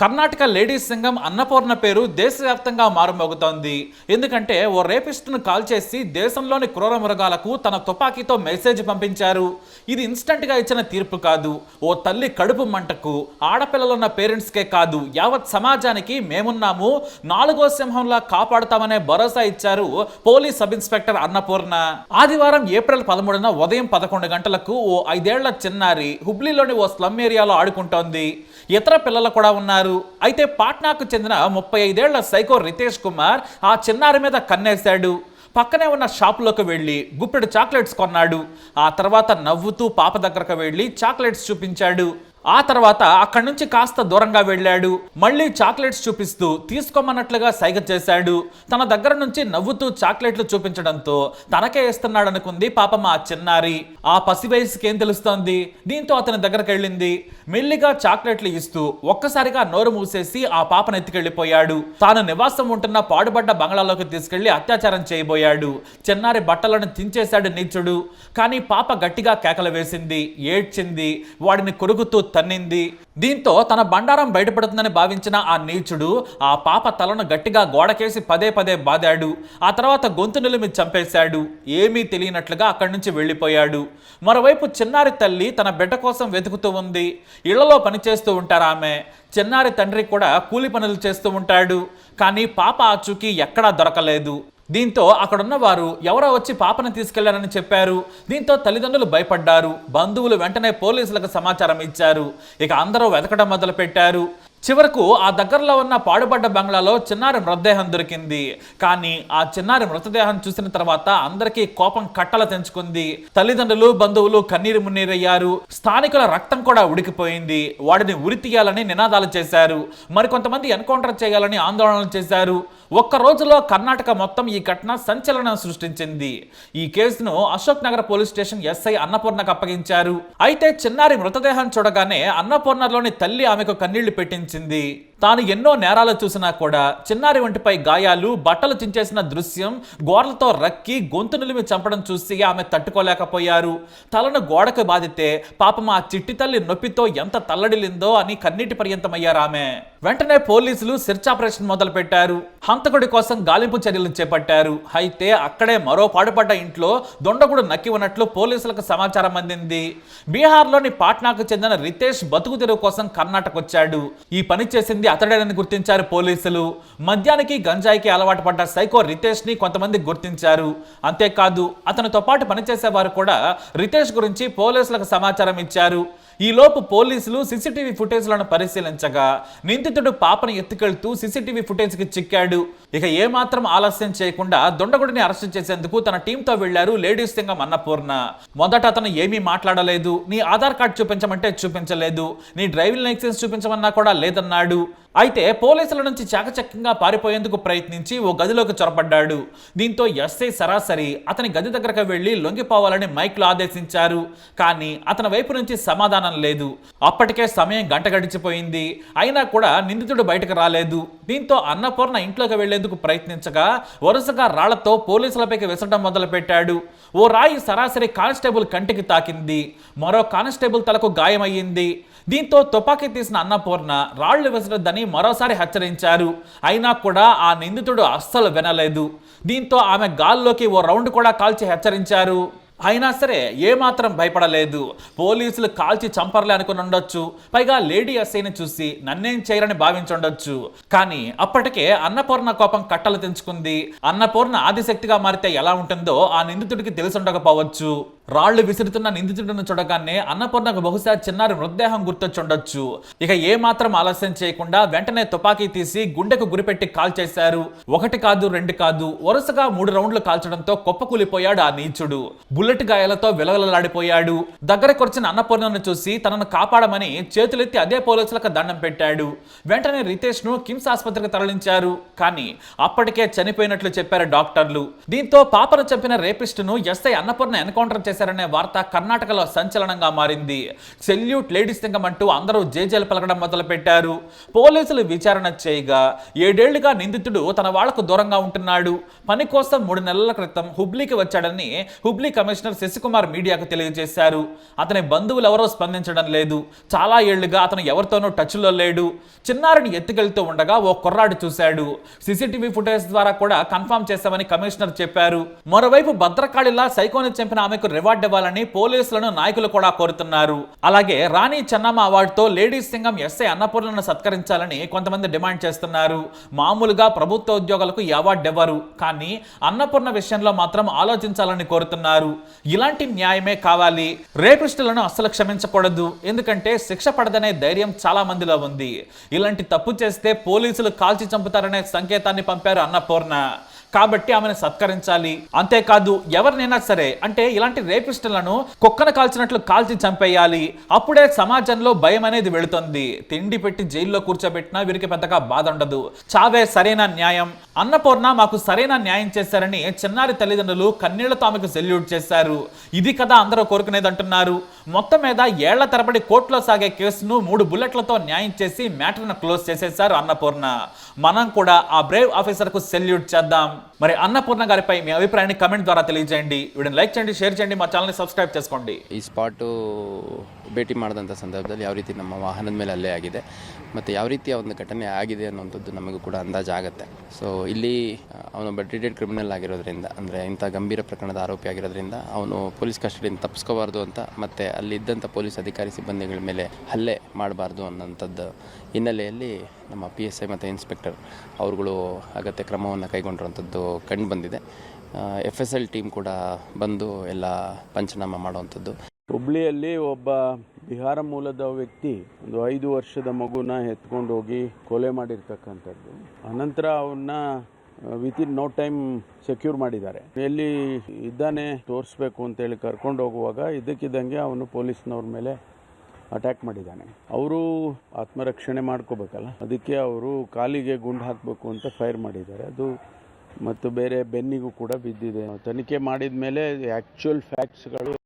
Karnataka ladies సంఘం అన్నపూర్ణ పేరు దేశవ్యాప్తంగా మారుమోగుతోంది. ఎందుకంటే ఓ రేపిస్టును కాల్ చేసి దేశంలోని క్రూర మృగాలకు తన తుపాకీతో మెసేజ్ పంపించారు. ఇది ఇన్స్టంట్గా ఇచ్చిన తీర్పు కాదు. ఓ తల్లి కడుపు మంటకు ఆడపిల్లలున్న పేరెంట్స్కే కాదు. యావత్ సమాజానికి మేమున్నాము నాలుగో సింహంలా కాపాడుతామనే భరోసా ఇచ్చారు పోలీస్ సబ్ ఇన్స్పెక్టర్ అన్నపూర్ణ. ఆదివారం ఏప్రిల్ పదమూడున ఉదయం పదకొండు గంటలకు ఓ ఐదేళ్ళ చిన్నారి హుబ్లీలోని ఓ స్లమ్ ఏరియాలో ఆడుకుంటోంది. ఇతర పిల్లలు కూడా ఉన్నారు. అయితే పాట్నాకు చెందిన ముప్పై ఐదేళ్ళ సైకో రితేష్ కుమార్ ఆ చిన్నారి మీద కన్నేశాడు. పక్కనే ఉన్న షాపులోకి వెళ్ళి గుప్పెడు చాక్లెట్స్ కొన్నాడు. ఆ తర్వాత నవ్వుతూ పాప దగ్గరకు వెళ్ళి చాక్లెట్స్ చూపించాడు. ఆ తర్వాత అక్కడి నుంచి కాస్త దూరంగా వెళ్ళాడు. మళ్ళీ చాక్లెట్స్ చూపిస్తూ తీసుకోమన్నట్లుగా సైగ చేశాడు. తన దగ్గర నుంచి నవ్వుతూ చాక్లెట్లు చూపించడంతో తనకే ఇస్తున్నాడనుకుంది పాపం ఆ చిన్నారి. ఆ పసి వయసుకేం తెలుస్తోంది? దీంతో అతని దగ్గరకు వెళ్ళింది. మెల్లిగా చాక్లెట్లు ఇస్తూ ఒక్కసారిగా నోరు మూసేసి ఆ పాపను ఎత్తుకెళ్ళిపోయాడు. తాను నివాసం ఉంటున్న పాడుబడ్డ బంగ్లాలోకి తీసుకెళ్ళి అత్యాచారం చేయబోయాడు. చిన్నారి బట్టలను తించేశాడు నీచుడు. కానీ పాప గట్టిగా కేకలు వేసింది ఏడ్చింది వాడిని కొరుకుతూ తన్నింది. దీంతో తన బండారం బయటపడుతుందని భావించిన ఆ నీచుడు ఆ పాప తలను గట్టిగా గోడకేసి పదే పదే బాదాడు. ఆ తర్వాత గొంతు నిలిమి చంపేశాడు. ఏమీ తెలియనట్లుగా అక్కడి నుంచి వెళ్ళిపోయాడు. మరోవైపు చిన్నారి తల్లి తన బిడ్డ కోసం వెతుకుతూ ఉంది. ఇళ్ళలో పనిచేస్తూ ఉంటారు ఆమె. చిన్నారి తండ్రి కూడా కూలి పనులు చేస్తూ ఉంటాడు. కానీ పాప ఆచూకీ ఎక్కడా దొరకలేదు. దీంతో అక్కడున్న వారు ఎవరో వచ్చి పాపను తీసుకెళ్ళారని చెప్పారు. దీంతో తల్లిదండ్రులు భయపడ్డారు. బంధువులు వెంటనే పోలీసులకు సమాచారం ఇచ్చారు. ఇక అందరూ వెతకడం మొదలు పెట్టారు చివరకు ఆ దగ్గరలో ఉన్న పాడుబడ్డ బంగ్లాలో చిన్నారి మృతదేహం దొరికింది. కానీ ఆ చిన్నారి మృతదేహం చూసిన తర్వాత అందరికీ కోపం కట్టలు తెంచుకుంది. తల్లిదండ్రులు బంధువులు కన్నీరు మున్నీరయ్యారు. స్థానికుల రక్తం కూడా ఉడికిపోయింది. వాడిని ఉరి తీయాలని నినాదాలు చేశారు. మరికొంతమంది ఎన్కౌంటర్ చేయాలని ఆందోళనలు చేశారు. ఒక్క రోజులో కర్ణాటక మొత్తం ఈ ఘటన సంచలనం సృష్టించింది. ఈ కేసును Ashok Nagar police station SI అన్నపూర్ణకు అప్పగించారు. అయితే చిన్నారి మృతదేహం చూడగానే అన్నపూర్ణలోని తల్లి ఆమెకు కన్నీళ్ళు పెట్టించింది తాను ఎన్నో నేరాలు చూసినా కూడా చిన్నారి వంటిపై గాయాలు బట్టలు చించేసిన దృశ్యం గోడలతో రక్కి గొంతు నిలిమి చంపడం చూసి ఆమె తట్టుకోలేకపోయారు. తలను గోడకు బాధితే పాపం ఆ చిట్టి తల్లి నొప్పితో ఎంత తల్లడిలిందో అని కన్నీటి పర్యంతమయ్యారు ఆమె. వెంటనే పోలీసులు సెర్చ్ ఆపరేషన్ మొదలుపెట్టారు. హంతకుడి కోసం గాలింపు చర్యలు చేపట్టారు. అయితే అక్కడే మరో పాడుపడ్డ ఇంట్లో దొండగుడు నక్కి ఉన్నట్లు పోలీసులకు సమాచారం అందింది. బీహార్లోని పాట్నాకు చెందిన రితేష్ బతుకు తెరువు కోసం కర్ణాటక వచ్చాడు ఈ పని చేసింది అతడేనని గుర్తించారు పోలీసులు. మద్యానికి గంజాయికి అలవాటు పడ్డ సైకో రితేష్ని కొంతమంది గుర్తించారు. అంతేకాదు అతనితో పాటు పనిచేసేవారు కూడా రితేష్ గురించి పోలీసులకు సమాచారం ఇచ్చారు. ఈలోపు పోలీసులు సీసీటీవీ ఫుటేజ్లను పరిశీలించగా నిందితుడు పాపను ఎత్తుకెళ్తూ సీసీటీవీ ఫుటేజ్కి చిక్కాడు. ఇక ఏమాత్రం ఆలస్యం చేయకుండా దొండగుడిని అరెస్ట్ చేసేందుకు తన టీంతో వెళ్ళారు లేడీస్ సింగం అన్నపూర్ణ. మొదట అతను ఏమీ మాట్లాడలేదు. నీ ఆధార్ కార్డ్ చూపించమంటే చూపించలేదు. నీ డ్రైవింగ్ లైసెన్స్ చూపించమన్నా కూడా లేదన్నాడు. అయితే పోలీసుల నుంచి చాకచక్యంగా పారిపోయేందుకు ప్రయత్నించి ఓ గదిలోకి చొరబడ్డాడు. దీంతో ఎస్ఐ సరాసరి అతని గది దగ్గరకు వెళ్ళి లొంగిపోవాలని మైక్లో ఆదేశించారు. కానీ అతని వైపు నుంచి సమాధానం లేదు. అప్పటికే సమయం గంట గడిచిపోయింది. అయినా కూడా నిందితుడు బయటకు రాలేదు. దీంతో అన్నపూర్ణ ఇంట్లోకి వెళ్ళేందుకు ప్రయత్నించగా వరుసగా రాళ్ళతో పోలీసులపైకి విసరడం మొదలుపెట్టాడు. ఓ రాయి సరాసరి కానిస్టేబుల్ కంటికి తాకింది. మరో కానిస్టేబుల్ తలకు గాయమయ్యింది. దీంతో తుపాకీ తీసిన అన్నపూర్ణ రాళ్ళు విసరద్దని మరోసారి హెచ్చరించారు. అయినా కూడా ఆ నిందితుడు అస్సలు వినలేదు. దీంతో ఆమె గాల్లోకి ఓ రౌండ్ కూడా కాల్చి హెచ్చరించారు. అయినా సరే ఏమాత్రం భయపడలేదు. పోలీసులు కాల్చి చంపర్లే అనుకుని ఉండొచ్చు. పైగా లేడీ ఎస్ఐని చూసి నన్నేం చేయరని భావించుండొచ్చు. కానీ అప్పటికే అన్నపూర్ణ కోపం కట్టలు తెంచుకుంది. అన్నపూర్ణ ఆదిశక్తిగా మారితే ఎలా ఉంటుందో ఆ నిందితుడికి తెలిసి ఉండకపోవచ్చు రాళ్ళు విసురుతున్న నిందితుడిని చూడగానే అన్నపూర్ణకు బహుశా చిన్నారి మృతదేహం గుర్తొచ్చుండొచ్చు. ఇక ఏమాత్రం ఆలస్యం చేయకుండా వెంటనే తుపాకీ తీసి గుండెకు గురిపెట్టి కాల్ చేశారు. ఒకటి కాదు రెండు కాదు వరుసగా మూడు రౌండ్లు కాల్చడంతో కుప్పకూలిపోయాడు ఆ నీచుడు. బుల్లెట్ గాయాలతో విలవలలాడిపోయాడు. దగ్గరకు వచ్చిన అన్నపూర్ణను చూసి తనను కాపాడమని చేతులెత్తి అదే పోలీసులకు దండం పెట్టాడు. వెంటనే రితేష్ను కిమ్స్ ఆసుపత్రికి తరలించారు. కానీ అప్పటికే చనిపోయినట్లు చెప్పారు డాక్టర్లు. దీంతో పాపను చంపిన రేపిస్టును ఎస్ఐ అన్నపూర్ణ ఎన్కౌంటర్ చేశారనే వార్త కర్ణాటకలో సంచలనంగా మారింది. సెల్యూట్ లేడీస్ సింగం అంటూ అందరూ జేజేలు పలకడం మొదలుపెట్టారు. పోలీసులు విచారణ చేయగా ఏడేళ్ళుగా నిందితుడు తన వాళ్ళకు దూరంగా ఉంటున్నాడు. పని కోసం మూడు నెలల క్రితం హుబ్లీకి వచ్చాడని హుబ్లీ కమిషనర్ శశికుమార్ మీడియాకు తెలియజేశారు. అతని బంధువులు ఎవరో స్పందించడం లేదు. చాలా ఏళ్ళుగా అతను ఎవరితోనూ టచ్లో లేడు. చిన్నారిని ఎత్తుకెళ్తూ ఉండగా ఓ కుర్రాడు చూశాడు. సీసీటీవీ ఫుటేజ్ ద్వారా కూడా కన్ఫర్మ్ చేశామని కమిషనర్ చెప్పారు. మరోవైపు భద్రకాళిలా సైకోని చంపిన ఆమెకు రివార్డు ఇవ్వాలని పోలీసులను నాయకులు కూడా కోరుతున్నారు. అలాగే రాణి చెన్నమ్మ అవార్డుతో లేడీస్ సింగం ఎస్ఐ అన్నపూర్ణను సత్కరించాలని కొంతమంది డిమాండ్ చేస్తున్నారు. మామూలుగా ప్రభుత్వ ఉద్యోగులకు ఈ అవార్డు ఇవ్వరు కానీ అన్నపూర్ణ విషయంలో మాత్రం ఆలోచించాలని కోరుతున్నారు. ఇలాంటి న్యాయమే కావాలి. రేపిస్టులను అస్సలు క్షమించకూడదు. ఎందుకంటే శిక్ష పడదనే ధైర్యం చాలా మందిలో ఉంది. ఇలాంటి తప్పు చేస్తే పోలీసులు కాల్చి చంపుతారనే సంకేతాన్ని పంపారు అన్నపూర్ణ. కాబట్టి ఆమెను సత్కరించాలి. అంతేకాదు ఎవరినైనా సరే అంటే ఇలాంటి రేపిస్టులను కుక్కన కాల్చినట్లు కాల్చి చంపేయాలి. అప్పుడే సమాజంలో భయం అనేది వెళుతుంది. తిండి పెట్టి జైల్లో కూర్చోబెట్టినా వీరికి పెద్దగా బాధ ఉండదు. చావే సరైన న్యాయం. అన్నపూర్ణ మాకు సరైన న్యాయం చేశారని చిన్నారి తల్లిదండ్రులు కన్నీళ్ళతో ఆమెకు సెల్యూట్ చేశారు. ఇది కదా అందరూ కోరుకునేది అంటున్నారు మొత్తం మీద ఏళ్ళ తరబడి కోర్టులో సాగే కేసును మూడు బుల్లెట్లతో న్యాయం చేసి మ్యాటర్ను క్లోజ్ చేసేశారు అన్నపూర్ణ. మనం కూడా ఆ బ్రేవ్ ఆఫీసర్కు సెల్యూట్ చేద్దాం మరి అన్నపూర్ణ గారిపై మీ అభిప్రాయాన్ని కమెంట్ ద్వారా తెలియజేయండి వీడిని లైక్ చేయండి షేర్ చేయండి మా ఛానల్ని సబ్స్క్రైబ్ చేసుకోండి ಈ ಸ್ಪಾಟು ಭೇಟಿ ಮಾಡಿದಂಥ ಸಂದರ್ಭದಲ್ಲಿ ಯಾವ ರೀತಿ ನಮ್ಮ ವಾಹನದ ಮೇಲೆ ಹಲ್ಲೆ ಆಗಿದೆ ಮತ್ತು ಯಾವ ರೀತಿಯ ಒಂದು ಘಟನೆ ಆಗಿದೆ ಅನ್ನುವಂಥದ್ದು ನಮಗೂ ಕೂಡ ಅಂದಾಜಾಗುತ್ತೆ ಸೊ ಇಲ್ಲಿ ಆ, ಅವನೊಬ್ಬ ಟ್ರೀಟೆಡ್ ಕ್ರಿಮಿನಲ್ ಆಗಿರೋದ್ರಿಂದ ಅಂದರೆ ಇಂಥ ಗಂಭೀರ ಪ್ರಕರಣದ ಆರೋಪಿ ಆಗಿರೋದ್ರಿಂದ ಅವನು ಪೊಲೀಸ್ ಕಸ್ಟಡಿಯಿಂದ ತಪ್ಪಿಸ್ಕೋಬಾರ್ದು ಅಂತ ಮತ್ತು ಅಲ್ಲಿದ್ದಂಥ ಪೊಲೀಸ್ ಅಧಿಕಾರಿ ಸಿಬ್ಬಂದಿಗಳ ಮೇಲೆ ಹಲ್ಲೆ ಮಾಡಬಾರ್ದು ಅನ್ನೋಂಥದ್ದು ಹಿನ್ನೆಲೆಯಲ್ಲಿ ನಮ್ಮ ಪಿ ಎಸ್ ಐ ಮತ್ತು ಇನ್ಸ್ಪೆಕ್ಟರ್ ಅವರುಗಳು ಅಗತ್ಯ ಕ್ರಮವನ್ನು ಕೈಗೊಂಡಿರುವಂಥದ್ದು ಕಂಡು ಬಂದಿದೆ. ಎಫ್ ಎಸ್ ಎಲ್ ಟೀಮ್ ಕೂಡ ಬಂದು ಎಲ್ಲ ಪಂಚನಾಮ ಮಾಡುವಂಥದ್ದು. ಹುಬ್ಳಿಯಲ್ಲಿ ಒಬ್ಬ ಬಿಹಾರ ಮೂಲದ ವ್ಯಕ್ತಿ ಒಂದು ಐದು ವರ್ಷದ ಮಗುನ ಎತ್ಕೊಂಡು ಹೋಗಿ ಕೊಲೆ ಮಾಡಿರ್ತಕ್ಕಂಥದ್ದು. ಅನಂತರ ಅವನ್ನ ವಿತಿನ್ ನೋ ಟೈಮ್ ಸೆಕ್ಯೂರ್ ಮಾಡಿದ್ದಾರೆ. ಎಲ್ಲಿ ಇದ್ದಾನೆ ತೋರಿಸ್ಬೇಕು ಅಂತೇಳಿ ಕರ್ಕೊಂಡು ಹೋಗುವಾಗ ಇದಕ್ಕಿದ್ದಂಗೆ ಅವನು ಪೊಲೀಸ್ನವ್ರ ಮೇಲೆ ಅಟ್ಯಾಕ್ ಮಾಡಿದ್ದಾನೆ. ಅವರು ಆತ್ಮರಕ್ಷಣೆ ಮಾಡ್ಕೋಬೇಕಲ್ಲ. ಅದಕ್ಕೆ ಅವರು ಕಾಲಿಗೆ ಗುಂಡು ಹಾಕಬೇಕು ಅಂತ ಫೈರ್ ಮಾಡಿದ್ದಾರೆ. ಅದು ಮತ್ತು ಬೇರೆ ಬೆನ್ನಿಗೂ ಕೂಡ ಬಿದ್ದಿದೆ. ತನಿಖೆ ಮಾಡಿದ ಮೇಲೆ ಆ್ಯಕ್ಚುಯಲ್ ಫ್ಯಾಕ್ಟ್ಸ್ಗಳು